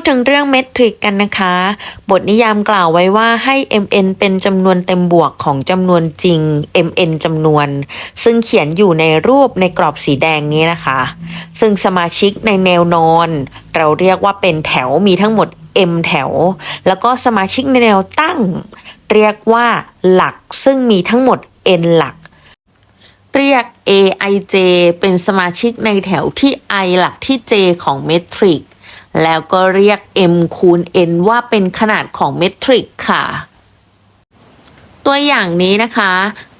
ดถึงเรื่องเมทริกกันนะคะ บทนิยามกล่าวไว้ว่าให้ mn เป็นจำนวนเต็มบวกของจำนวนจริง mn จำนวน ซึ่งเขียนอยู่ในรูปในกรอบสีแดงนี้นะคะ ซึ่งสมาชิกในแนวนอน เราเรียกว่าเป็นแถวมีทั้งหมด m แถว แล้วก็สมาชิกในแนวตั้ง เรียกว่าหลักซึ่งมีทั้งหมด n หลักเรียก aij เป็นสมาชิกในแถวที่ i หลักที่ j ของเมทริก แล้วก็เรียก m คูณ n ว่าเป็นขนาดของเมทริกค่ะ ตัวอย่างนี้นะคะ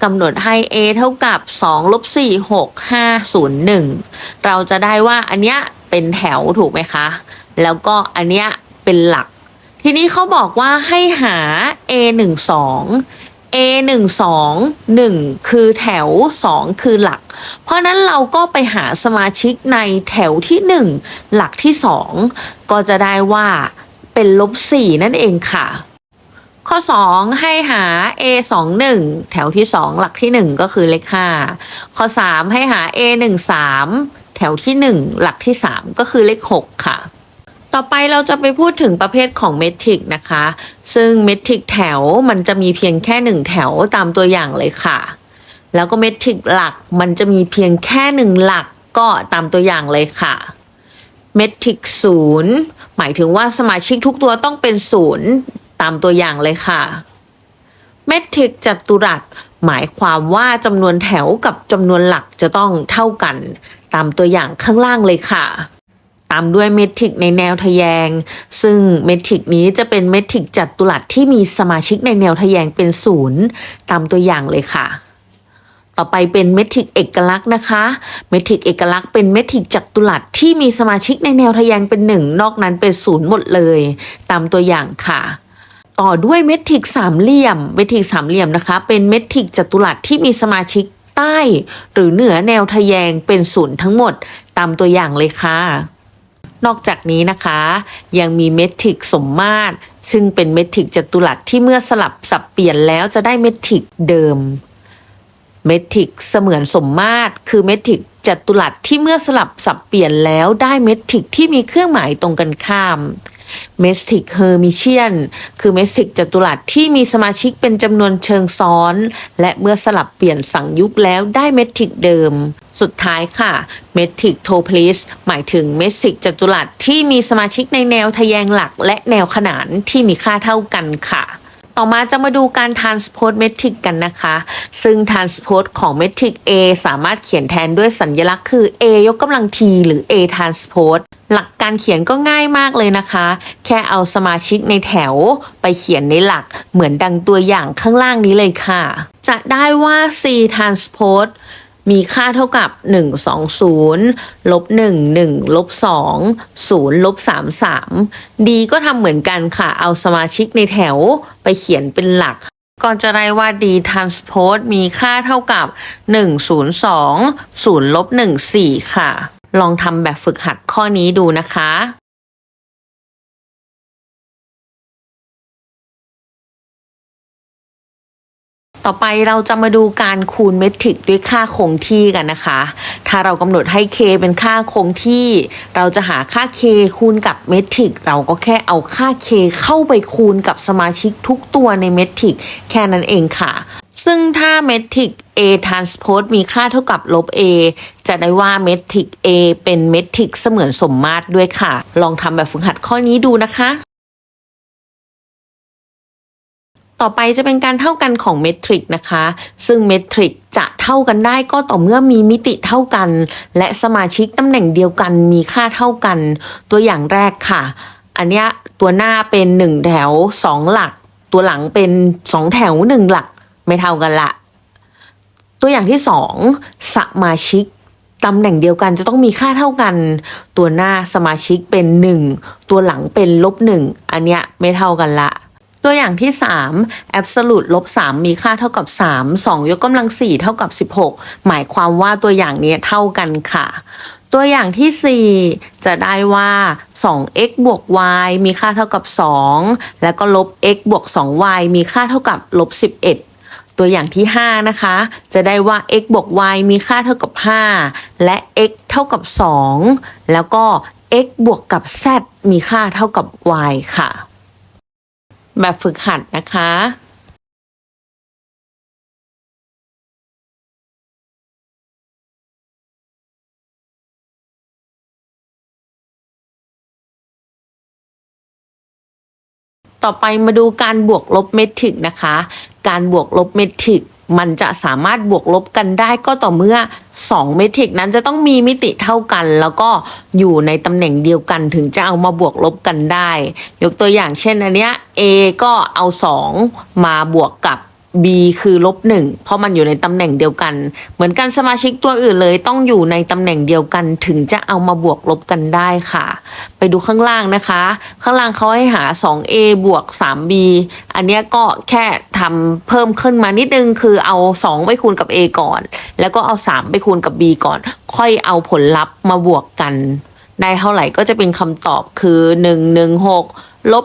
กำหนดให้ a เท่ากับ2ลบ4 6 5 0 1 เราจะได้ว่าอันเนี้ยเป็นแถวถูกไหมคะ แล้วก็อันเนี้ยเป็นหลัก ทีนี้เขาบอกว่าให้หา a 1 2 a 1 2 1 คือแถว 2 คือหลัก เพราะนั้นเราก็ไปหาสมาชิกในแถวที่ 1 หลักที่ 2 ก็จะได้ว่าเป็นลบ 4 นั่นเองค่ะ ข้อ 2 ให้หา a 2 1แถวที่ 2 หลักที่ 1 ก็คือเลข 5 ข้อ 3 ให้หา a 1 3แถวที่ 1 หลักที่ 3 ก็คือเลข 6 ค่ะ ต่อไปเราจะไปพูดถึงประเภทของเมทริกนะคะ ซึ่งเมทริกแถวมันจะมีเพียงแค่หนึ่งแถวตามตัวอย่างเลยค่ะ แล้วก็เมทริกหลักมันจะมีเพียงแค่หนึ่งหลักก็ตามตัวอย่างเลยค่ะ เมทริกศูนย์หมายถึงว่าสมาชิกทุกตัวต้องเป็นศูนย์ตามตัวอย่างเลยค่ะ เมทริกจัตุรัส หมายความว่าจำนวนแถวกับจำนวนหลักจะต้องเท่ากัน ตามตัวอย่างข้างล่างเลยค่ะ ตามด้วยเมทริกในแนวทะแยง ซึ่งเมทริกนี้จะเป็นเมทริกจัตุรัสที่มีสมาชิกในแนวทะแยงเป็นศูนย์ตามตัวอย่างเลยค่ะ ต่อไปเป็นเมทริกเอกลักษณ์นะคะ เมทริกเอกลักษณ์เป็นเมทริกจัตุรัสที่มีสมาชิกในแนวทะแยงเป็นหนึ่งนอกนั้นเป็นศูนย์หมดเลย ตามตัวอย่างค่ะต่อด้วยเมทริกสามเหลี่ยม เมทริกสามเหลี่ยมนะคะ เป็นเมทริกจัตุรัสที่มีสมาชิกใต้ หรือเหนือแนวทะแยงเป็นศูนย์ทั้งหมด ตามตัวอย่างเลยค่ะ นอกจากนี้นะคะ ยังมีเมทริกสมมาตร ซึ่งเป็นเมทริกจัตุรัสที่เมื่อสลับสับเปลี่ยนแล้วจะได้เมทริกเดิม เมทริกเสมือนสมมาตร คือเมทริกจัตุรัสที่เมื่อสลับสับเปลี่ยนแล้วได้เมทริกที่มีเครื่องหมายตรงกันข้าม เมสติกเฮอร์มิเชียน คือเมสติกจัตุรัสที่มีสมาชิกเป็นจำนวนเชิงซ้อน และเมื่อสลับเปลี่ยนสั่งยุคแล้วได้เมสติกเดิม สุดท้ายค่ะเมสติกโทพลิสหมายถึงเมสติกจัตุรัสที่มีสมาชิกในแนวทะแยงหลักและแนวขนานที่มีค่าเท่ากันค่ะ ต่อมาจะมาดูการ transport metric กันนะคะ ซึ่ง transport ของ metric A สามารถเขียนแทนด้วยสัญลักษณ์คือ A ยกกำลัง T หรือ A transport หลักการเขียนก็ง่ายมากเลยนะคะ แค่เอาสมาชิกในแถวไปเขียนในหลักเหมือนดังตัวอย่างข้างล่างนี้เลยค่ะ จะได้ว่า C transport มีค่าเท่ากับ 1 2 0ลบ1 1ลบ2 0ลบ3 3 D ก็ทำเหมือนกันค่ะ เอาสมาชิกในแถวไปเขียนเป็นหลักก็จะได้ว่า D transpose มีค่าเท่ากับ 1 0 2 0ลบ1 4 ค่ะ ลองทำแบบฝึกหัดข้อนี้ดูนะคะ ต่อไปเราจะมาดูการคูณเมทริกด้วยค่าคงที่กันนะคะ ถ้าเรากำหนดให้ k เป็นค่าคงที่ เราจะหาค่า k คูณกับเมทริกเราก็แค่เอาค่า k เข้าไปคูณกับสมาชิกทุกตัวในเมทริกแค่นั้นเองค่ะ ซึ่งถ้าเมทริก a transpose มีค่าเท่ากับลบ a จะได้ว่าเมทริก a เป็นเมทริกเสมือนสมมาตรด้วยค่ะ ลองทำแบบฝึกหัดข้อนี้ดูนะคะ ต่อไปจะเป็นการเท่ากันของเมทริกนะคะ ซึ่งเมทริกจะเท่ากันได้ก็ต่อเมื่อมีมิติเท่ากัน และสมาชิกตำแหน่งเดียวกันมีค่าเท่ากัน ตัวอย่างแรกค่ะ อันนี้ตัวหน้าเป็นหนึ่งแถวสองหลัก ตัวหลังเป็นสองแถวหนึ่งหลักไม่เท่ากันละ ตัวอย่างที่สองสมาชิกตำแหน่งเดียวกันจะต้องมีค่าเท่ากัน ตัวหน้าสมาชิกเป็นหนึ่งตัวหลังเป็นลบหนึ่งอันเนี้ยไม่เท่ากันละ ตัวอย่างที่ 3 absolute ลบ 3 มีค่าเท่ากับ 3 2 ยกกำลัง 4 เท่ากับ 16 หมายความว่าตัวอย่างนี้เท่ากันค่ะ ตัวอย่างที่ 4 จะได้ว่า 2x บวก y มีค่าเท่ากับ 2 แล้วก็ลบ x บวก 2y มีค่าเท่ากับลบ 11ตัวอย่างที่ 5 นะคะ จะได้ว่า x บวก y มีค่าเท่ากับ 5 และ x เท่ากับ 2 แล้วก็ x บวกกับ z มีค่าเท่ากับ y ค่ะ แบบฝึกหัดนะคะ ต่อไปมาดูการบวกลบเมทริกนะคะ การบวกลบเมทริกมันจะสามารถบวกลบกันได้ก็ต่อเมื่อ 2 เมทริกนั้นจะต้องมีมิติเท่ากัน แล้วก็อยู่ในตำแหน่งเดียวกันถึงจะเอามาบวกลบกันได้ ยกตัวอย่างเช่นอันเนี้ย A ก็เอา 2 มาบวกกับ B คือลบหนึ่งเพราะมันอยู่ในตำแหน่งเดียวกัน เหมือนกันสมาชิกตัวอื่นเลยต้องอยู่ในตำแหน่งเดียวกัน ถึงจะเอามาบวกลบกันได้ค่ะ ไปดูข้างล่างนะคะ ข้างล่างเขาให้หา 2a บวก 3b อันนี้ก็แค่ทำเพิ่มขึ้นมานิดนึงคือเอา 2 ไปคูณกับ a ก่อน แล้วก็เอา 3 ไปคูณกับ b ก่อน ค่อยเอาผลลัพธ์มาบวกกันได้เท่าไหร่ก็จะเป็นคำตอบคือ 116ลบ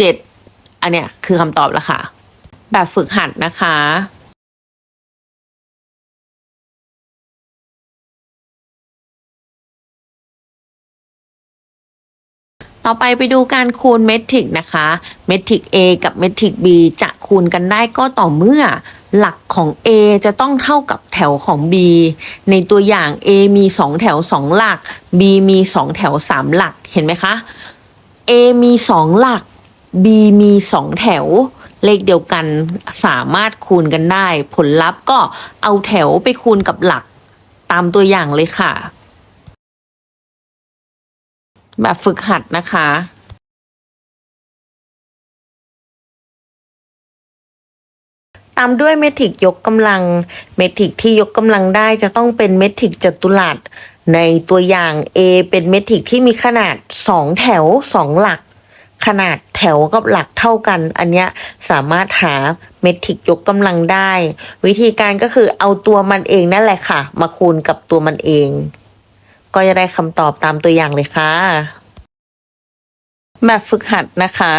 467อันเนี้ยคือคำตอบแล้วค่ะ แบบฝึกหัดนะคะต่อไปไปดูการคูณเมทริกนะคะ เมทริก A กับเมทริก B จะคูณกันได้ก็ต่อเมื่อหลักของ A จะต้องเท่ากับแถวของ B ในตัวอย่าง A มี 2 แถว 2 หลัก B มี 2 แถว 3 หลัก เห็นไหมคะ A มี 2 หลัก B มี 2 แถว เลขเดียวกันสามารถคูณกันได้ ผลลัพธ์ก็เอาแถวไปคูณกับหลักตามตัวอย่างเลยค่ะ แบบฝึกหัดนะคะตามด้วยเมทริกยกกำลัง เมทริกที่ยกกำลังได้จะต้องเป็นเมทริกจัตุรัสในตัวอย่าง A เป็นเมทริกที่มีขนาด 2 แถว 2 หลัก ขนาดแถวกับหลักเท่ากัน อันเนี้ยสามารถหาเมทริกยกกำลังได้ วิธีการก็คือเอาตัวมันเองนั่นแหละค่ะ มาคูณกับตัวมันเอง ก็จะได้คำตอบตามตัวอย่างเลยค่ะ แบบฝึกหัดนะคะ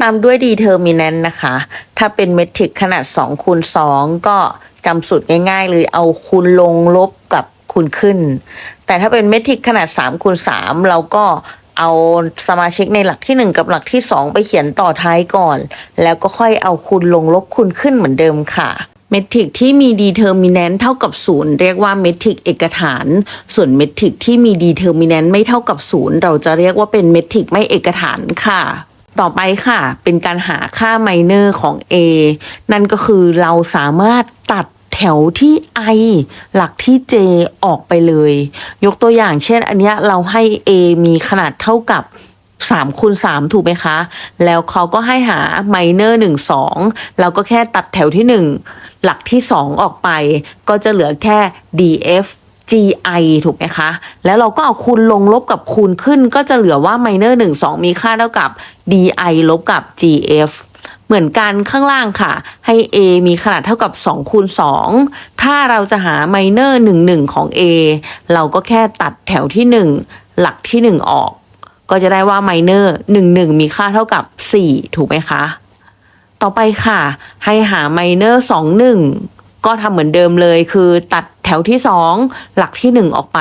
ตามด้วย determinant นะคะ ถ้าเป็นเมทริกขนาด2คูณ2ก็จำสูตรง่าย ๆ เลยเอาคูณลงลบกับ คูณขึ้น แต่ถ้าเป็นเมทริกขนาด3คูณ3เราก็เอาสมาชิกในหลักที่ 1 กับหลักที่ 2 ไปเขียนต่อท้ายก่อน แล้วก็ค่อยเอาคูณลงลบคูณขึ้นเหมือนเดิมค่ะเมทริกที่มี determinant เท่ากับ0เรียกว่าเมทริกเอกฐาน ส่วนเมทริกที่มี determinant ไม่เท่ากับ0เราจะเรียกว่าเป็นเมทริกไม่เอกฐานค่ะ ต่อไปค่ะ เป็นการหาค่าไมเนอร์ของ A นั่นก็คือเราสามารถตัด แถวที่ i หลักที่ j ออกไปเลย ยกตัวอย่างเช่น อันเนี้ยเราให้ a มีขนาดเท่ากับ3คูณ3ถูกไหมคะ แล้วเขาก็ให้หาไมเนอร์1 2 เราก็แค่ตัดแถวที่ 1 หลักที่ 2 ออกไป ก็จะเหลือแค่ df gi ถูกไหมคะ แล้วเราก็เอาคูณลงลบกับคูณขึ้น ก็จะเหลือว่า minor 1 2 มีค่าเท่ากับ di ลบกับ gf เหมือนกันข้างล่างค่ะ ให้ a มีขนาดเท่ากับ2คูณ2ถ้าเราจะหา minor 1 1 ของ a เราก็แค่ตัดแถวที่ 1 หลักที่ 1 ออก ก็จะได้ว่า minor 1 1 มีค่าเท่ากับ 4 ถูกไหมคะ ต่อไปค่ะ ให้หา minor 2 1ก็ทำเหมือนเดิมเลยคือตัดแถวที่ 2 หลักที่ 1 ออกไป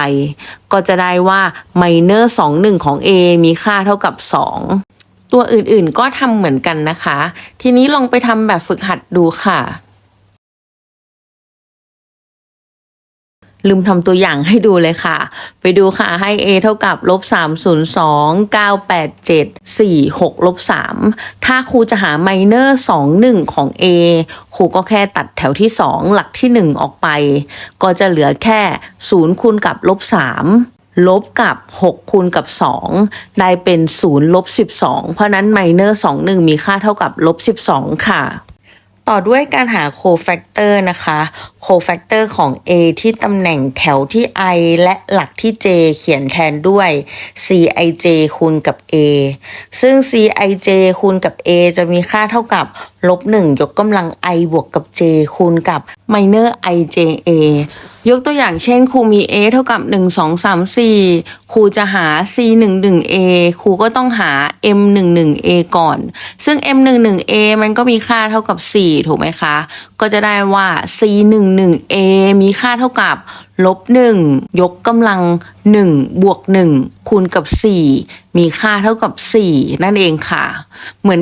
ก็จะได้ว่า minor 2 1 ของ a มีค่าเท่ากับ 2 ตัวอื่นๆก็ทำเหมือนกันนะคะ ทีนี้ลองไปทำแบบฝึกหัดดูค่ะ ลืมทำตัวอย่างให้ดูเลยค่ะ ไปดูค่ะให้ a เท่ากับลบ302 987 46ลบ3ถ้าครูจะหา minor 21 ของ a ครูก็แค่ตัดแถวที่ 2 หลักที่ 1 ออกไป ก็จะเหลือแค่ 0 คูณกับลบ3 ลบกับ6คูณกับ 2 ได้เป็น0ลบ12 เพราะนั้น minor 21 มีค่าเท่ากับลบ12 ค่ะ ต่อด้วยการหา cofactor นะคะ cofactor ของ A ที่ตำแหน่งแถวที่ i และหลักที่ j เขียนแทนด้วย cij คูณกับ a ซึ่ง cij คูณกับ a จะมีค่าเท่ากับลบ1ยกกำลัง i บวกกับ j คูณกับ minor ija ยกตัวอย่างเช่นครูมี a เท่ากับ 1 2 3 4ครูจะหา c 1 1 a ครูก็ต้องหา m 1 1 a ก่อน ซึ่ง m 1 1 a มันก็มีค่าเท่ากับ 4 ถูกไหมคะ ก็จะได้ว่า c 1 1 a มีค่าเท่ากับลบ 1 ยกกำลัง 1 บวก 1 คูณกับ 4 มีค่าเท่ากับ 4 นั่นเองค่ะ เหมือน